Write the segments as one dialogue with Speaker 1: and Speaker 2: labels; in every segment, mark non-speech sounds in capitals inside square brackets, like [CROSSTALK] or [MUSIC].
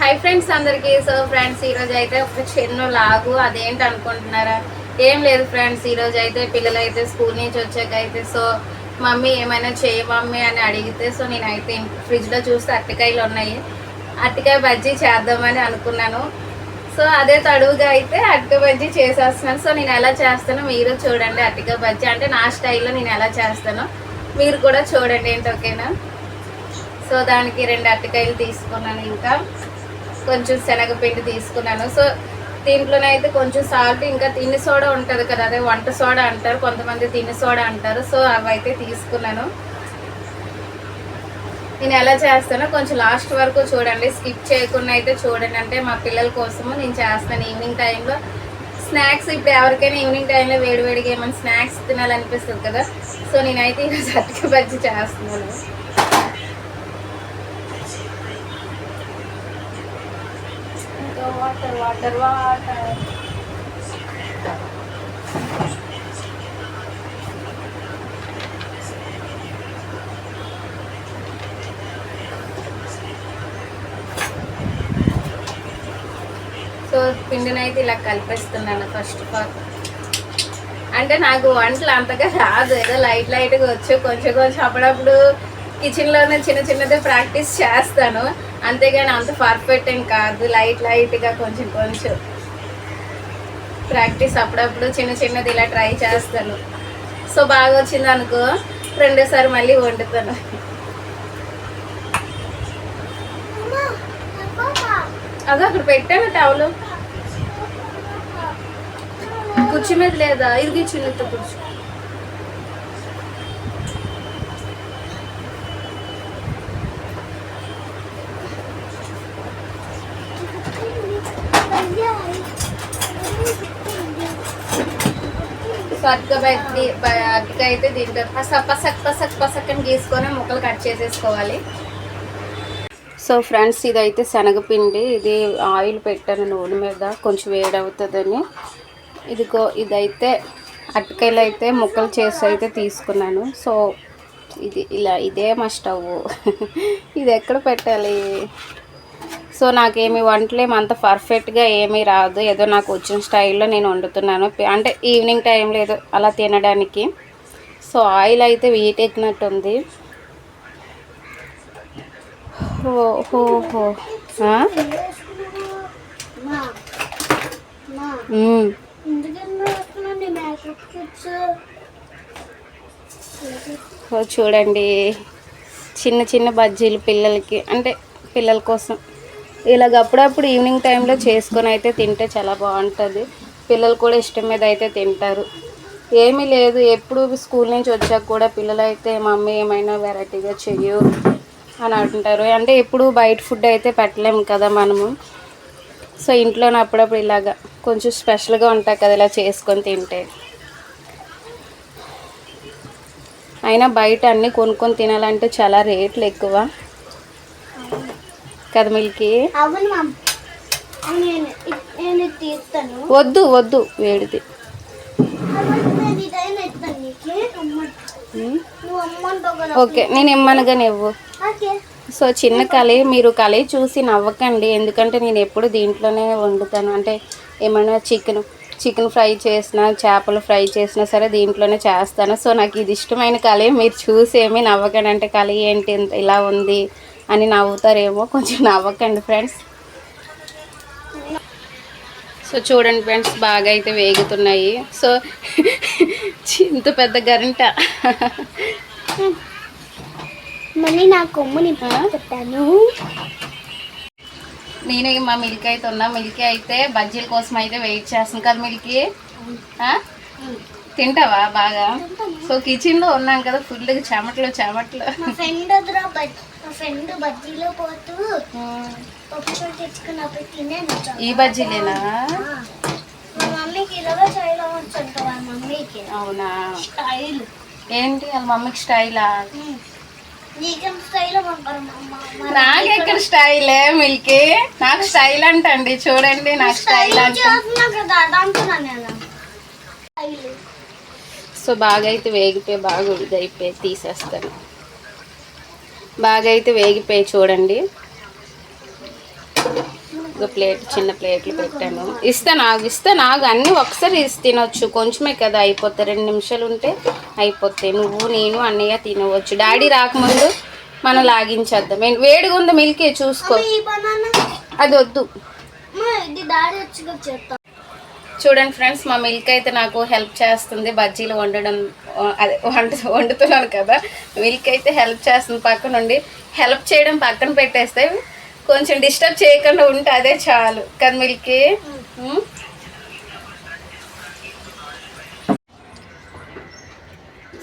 Speaker 1: High friends అందరికీ. So friends ఈరోజు అయితే ఒక చిన్న లాగు. అదేంటి అనుకుంటున్నారా? ఏం లేదు ఫ్రెండ్స్ ఈరోజు అయితే పిల్లలు అయితే స్కూల్ నుంచి వచ్చాక అయితే సో మమ్మీ ఏమైనా చేయ మమ్మీ అని అడిగితే సో నేనైతే ఫ్రిడ్జ్లో చూస్తే అరటికాయలు ఉన్నాయి. అరటికాయ బజ్జీ చేద్దామని అనుకున్నాను. సో అదే తడువుగా అయితే అరటికాయ బజ్జీ చేసేస్తున్నాను. సో నేను ఎలా చేస్తానో మీరు చూడండి. అరటికాయ బజ్జీ అంటే నా స్టైల్లో నేను ఎలా చేస్తానో మీరు కూడా చూడండి. ఏంటి ఓకేనా? సో దానికి రెండు అరటికాయలు తీసుకున్నాను ఇంకా. కొంచెం శనగపిండి తీసుకున్నాను. సో దీంట్లోనైతే కొంచెం సాల్ట్ ఇంకా తిని సోడా ఉంటుంది కదా అదే వంట సోడా అంటారు కొంతమంది తిని సోడా అంటారు సో అవైతే తీసుకున్నాను. నేను ఎలా చేస్తానో కొంచెం లాస్ట్ వరకు చూడండి స్కిప్ చేయకుండా అయితే చూడండి. అంటే మా పిల్లల కోసము నేను చేస్తాను ఈవినింగ్ టైంలో. స్నాక్స్ ఇప్పుడు ఎవరికైనా ఈవినింగ్ టైంలో వేడివేడిగా ఏమైనా స్నాక్స్ తినాలనిపిస్తుంది కదా సో నేనైతే ఈరోజు అతికి బజ్జీ చేస్తున్నాను. వాటర్ వాటర్ వాటర్ సో పిండిని అయితే ఇలా కలిపేస్తున్నాను ఫస్ట్ ఆఫ్ ఆల్ అంటే నాకు వంటలు అంతగా రాదు. ఏదో లైట్ లైట్గా వచ్చు. కొంచెం కొంచెం అప్పుడప్పుడు కిచెన్లోనే చిన్న చిన్నది ప్రాక్టీస్ చేస్తాను. అంతేగాని అంత పర్ఫెక్ట్ ఏం కాదు. లైట్ లైట్గా కొంచెం కొంచెం ప్రాక్టీస్ అప్పుడప్పుడు చిన్న చిన్నది ఇలా ట్రై చేస్తాను. సో బాగా వచ్చింది అనుకో రెండోసారి మళ్ళీ వండుతాను. అదో అక్కడ పెట్టాను టవలు కుర్చీ మీద లేదా? ఇది చిన్నతో కుర్చీ. సో అరటికాయ బయట అరటికాయ అయితే దీంట్లో పసక్ పసక్ పసక్ పసక్ అని గీసుకొని ముక్కలు కట్ చేసేసుకోవాలి. సో ఫ్రెండ్స్ ఇదైతే శనగపిండి. ఇది ఆయిల్ పెట్టాను నూనె మీద కొంచెం వేడవుతుందని. ఇదిగో ఇదైతే అరటికాయలు అయితే ముక్కలు చేసి అయితే తీసుకున్నాను. సో ఇది ఇలా ఇదే మా స్టవ్ [LAUGHS] ఇది ఎక్కడ పెట్టాలి? సో నాకేమి వంటలేం అంత పర్ఫెక్ట్గా ఏమీ రాదు. ఏదో నాకు వచ్చిన స్టైల్లో నేను వండుతున్నాను. అంటే ఈవినింగ్ టైంలో ఏదో అలా తినడానికి. సో ఆయిల్ అయితే వీటెక్కినట్టుంది. ఓహో ఆ? చూడండి. చిన్న చిన్న బజ్జీలు పిల్లలకి అంటే పిల్లల కోసం. ఇలాగ అప్పుడప్పుడు ఈవినింగ్ టైంలో చేసుకొని అయితే తింటే చాలా బాగుంటుంది. పిల్లలు కూడా ఇష్టం మీద అయితే తింటారు. ఏమీ లేదు ఎప్పుడు స్కూల్ నుంచి వచ్చాక కూడా పిల్లలు అయితే మమ్మీ ఏమైనా వెరైటీగా చెయ్యు అని అంటారు అంటే ఎప్పుడు బయట ఫుడ్ అయితే పెట్టలేము కదా మనము. సో ఇంట్లోనే అప్పుడప్పుడు ఇలాగా కొంచెం స్పెషల్గా ఉంటాయి కదా ఇలా చేసుకొని తింటే. అయినా బయట అన్నీ కొనుక్కొని తినాలంటే చాలా రేట్లు ఎక్కువ. కదా మిల్కి? వద్దు వద్దు వేడిది. ఓకే నేను ఇమ్మనగా ఇవ్వు. సో చిన్న కలి మీరు కలి చూసి నవ్వకండి. ఎందుకంటే నేను ఎప్పుడు దీంట్లోనే వండుతాను. అంటే ఏమైనా చికెన్ చికెన్ ఫ్రై చేసినా చేపలు ఫ్రై చేసినా సరే దీంట్లోనే చేస్తాను. సో నాకు ఇది ఇష్టమైన కలి మీరు చూసి ఏమీ నవ్వకండి. అంటే కలి ఏంటి? ఇలా ఉంది. అని నవ్వుతారేమో కొంచెం నవ్వకండి ఫ్రెండ్స్ సో చూడండి ఫ్రెండ్స్ బాగా అయితే వేగుతున్నాయి. సో ఇంత పెద్ద గరిట.
Speaker 2: మళ్ళీ నా కొమ్ముని పెట్టాను
Speaker 1: నేను మా మిల్క్ అయితే ఉన్నా. మిల్కీ అయితే బజ్జీల కోసం అయితే వెయిట్ చేస్తాను కదా మిల్కీ? తింటావా బాగా? సో కిచెన్లో ఉన్నాం కదా ఫుల్గా చెమట్లు చెమట్లు.
Speaker 2: మా ఫ్రెండ్ ఎదురు మా ఫ్రెండ్ బజ్జీలో పోతూ పప్పు తెచ్చుకున్నప్పుడు తినేను
Speaker 1: ఈ బజ్జీలేనా?
Speaker 2: మా మమ్మీకి ఇరవై స్టైల్ వచ్చంట వాళ్ళ మమ్మీకి.
Speaker 1: అవునా?
Speaker 2: స్టైల్.
Speaker 1: ఏంటి వాళ్ళ మమ్మీకి స్టైలా?
Speaker 2: నీకేం స్టైల్ పంపారు మా అమ్మ?
Speaker 1: నాకు ఎక్కడ స్టైలే మిల్కీ? నాకు స్టైల్ అంటండి చూడండి నాకు స్టైల్ అంట
Speaker 2: చేస్తున్నా కదా అదంటున్నా నేను స్టైల్
Speaker 1: సో బాగా అయితే వేగిపోయి బాగా ఉడిదైపోయి తీసేస్తాను. బాగా అయితే వేగిపోయి చూడండి. ఒక ప్లేట్ చిన్న ప్లేట్లు పెట్టాను. ఇస్తా నాకు ఇస్తా నాకు అన్నీ ఒకసారి ఇస్ తినొచ్చు. కొంచెమే కదా అయిపోతాయి రెండు నిమిషాలు ఉంటే అయిపోతాయి. నువ్వు నేను అన్నయ్య తినవచ్చు. డాడీ రాకముందు మనం లాగించేద్దాం. వేడిగా ఉంది మిల్కే చూసుకో. అది వద్దు
Speaker 2: అమ్మ, ఇది డాడీ వచ్చి చెప్తా
Speaker 1: చూడండి ఫ్రెండ్స్ మా మిల్క్ అయితే నాకు హెల్ప్ చేస్తుంది. బజ్జీలు వండడం అదే వంట వండుతున్నాను కదా. మిల్క్ అయితే హెల్ప్ చేస్తుంది పక్క నుండి హెల్ప్ చేయడం పక్కన పెట్టేస్తే కొంచెం డిస్టర్బ్ చేయకుండా ఉంటే అదే చాలు కదా మిల్క్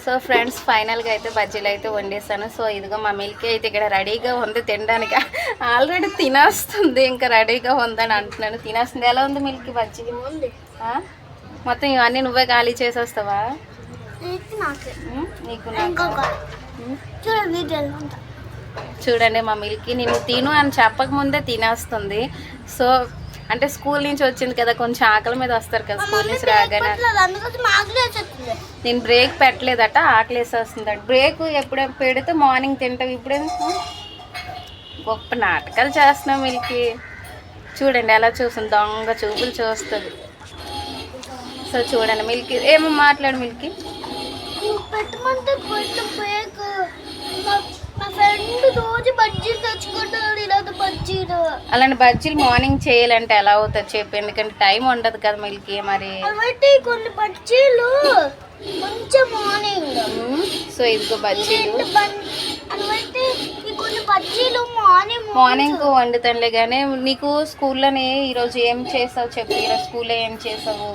Speaker 1: సో ఫ్రెండ్స్ ఫైనల్గా అయితే బజ్జీలు అయితే వండేసాను. సో ఇదిగో మా మిల్క్ అయితే ఇక్కడ రెడీగా ఉంది తినడానికి. ఆల్రెడీ తినేస్తుంది ఇంకా రెడీగా ఉందని అంటున్నాను. తినేస్తుంది. ఎలా ఉంది మిల్క్ బజ్జీ? మొత్తం ఇవన్నీ నువ్వే ఖాళీ చేసేస్తావా?
Speaker 2: నాకే
Speaker 1: చూడండి మా మిల్కి నేను తిను అని చెప్పకముందే తినేస్తుంది. సో అంటే స్కూల్ నుంచి వచ్చింది కదా కొంచెం ఆకలి మీద వస్తారు కదా స్కూల్ నుంచి రాగానే. నేను బ్రేక్ పెట్టలేదట ఆకలి వేసేస్తుందట బ్రేక్ ఎప్పుడు పెడితే మార్నింగ్ తింటావు ఇప్పుడేం గొప్ప నాటకాలు చేస్తున్నావు మిల్కి. చూడండి ఎలా చూస్తుంది దొంగ చూపులు చూస్తుంది. సో చూడండి మిల్కి ఏమో మాట్లాడు మిల్కి. అలాంటి బజ్జీలు మార్నింగ్ చేయాలంటే ఎలా అవుతుంది చెప్పు? ఎందుకంటే టైం ఉండదు కదా మిల్కి మరి.
Speaker 2: కొన్ని బజ్జీలు కొంచెం మార్నింగ్.
Speaker 1: సో ఇదిగో బజ్జీలు.
Speaker 2: మార్నింగ్.
Speaker 1: వండుతానులే కానీ నీకు స్కూల్లోనే ఈరోజు ఏం చేసావు చెప్పు? ఈరోజు స్కూల్లో ఏం చేసావు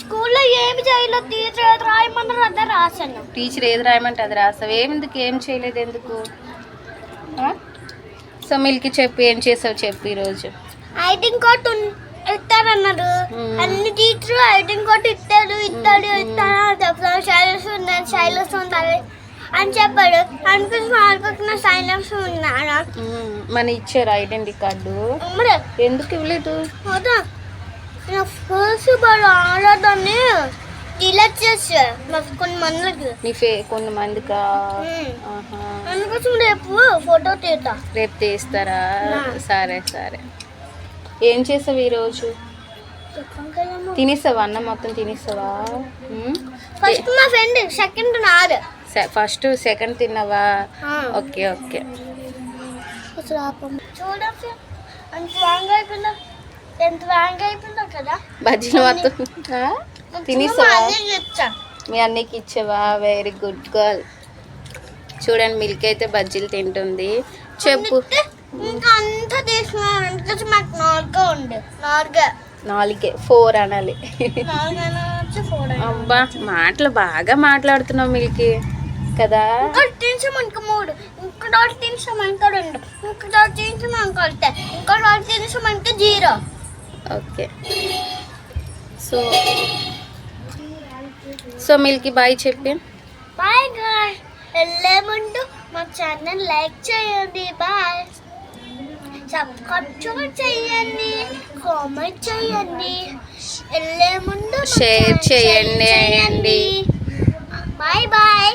Speaker 2: స్కూల్లో ఏమి చేయలేదు. టీచర్ రాయమన్నారు అదే రాశాను.
Speaker 1: టీచర్ ఏది రాయమంటే అది రాసావు ఏమెందుకు? ఏం చేయలేదు ఎందుకు? సో మిల్కి చెప్పు ఏం చేసావు చెప్పు ఈరోజు.
Speaker 2: ఐడింగ్ కార్డ్ ఇస్తారన్నారు. అన్ని టీచర్ ఐడింగ్ కార్డ్ ఇస్తాడు ఇస్తాడు అని చెప్తాను శైలస్ ఉందని శైలస్ ఉండాలి అని చెప్పాడు. అనిపించి అనుకుంటున్న సైలెన్స్ ఉన్నాను
Speaker 1: మన ఇచ్చారు ఐడెంటిటీ కార్డు? ఎందుకు ఇవ్వలేదు?
Speaker 2: నా ఫస్ట్ బాగా ఆడదాన్ని డిలీట్ చేసా. మాకు కొన్ని
Speaker 1: నీ ఫే కొన్ని మందికా?
Speaker 2: మ్మ్.
Speaker 1: ఆహా.
Speaker 2: అందుకోసం రేపు ఫోటో తీద్దాం.
Speaker 1: రేపు తీస్తారా. సరే సరే. ఏం చేసావు ఈరోజు?
Speaker 2: కదమ్మా.
Speaker 1: తినేసావా? అన్నం మొత్తం తినేసావా? ఉమ్?
Speaker 2: ఫస్ట్ మా ఫ్రెండ్ సెకండ్ నాది.
Speaker 1: సె- ఫస్ట్ సెకండ్ తిన్నావా? Okay okay.
Speaker 2: చూడండి అంత అయిపోయిందో? కదా?
Speaker 1: బజ్జీలు మొత్తం
Speaker 2: చెప్తా
Speaker 1: మీ అన్నయ్యకి ఇచ్చావా? వెరీ గుడ్ గర్ల్ చూడండి మిల్క్ అయితే బజ్జీలు తింటుంది. చెప్పు.
Speaker 2: నాలుగా
Speaker 1: ఫోర్ అనాలి. అబ్బా మాటలు బాగా మాట్లాడుతున్నావు మిల్కి కదా?
Speaker 2: తినసాం ఇంకో మూడు తినసాం ఇంకో రెండు ఇంకోటి తినసాం ఇంకో ఇంకోటి తినసాం ఇంకో జీరో.
Speaker 1: ఓకే సో సో మిల్కి బాయ్ చెప్పి
Speaker 2: బాయ్ గాయ్ వెళ్ళే ముందు మా ఛానల్ లైక్ చేయండి బాయ్ సబ్స్క్రైబ్ చేయండి కామెంట్ చేయండి వెళ్ళే ముందు మా
Speaker 1: Share
Speaker 2: ఛానల్
Speaker 1: చేయండి.
Speaker 2: Bye bye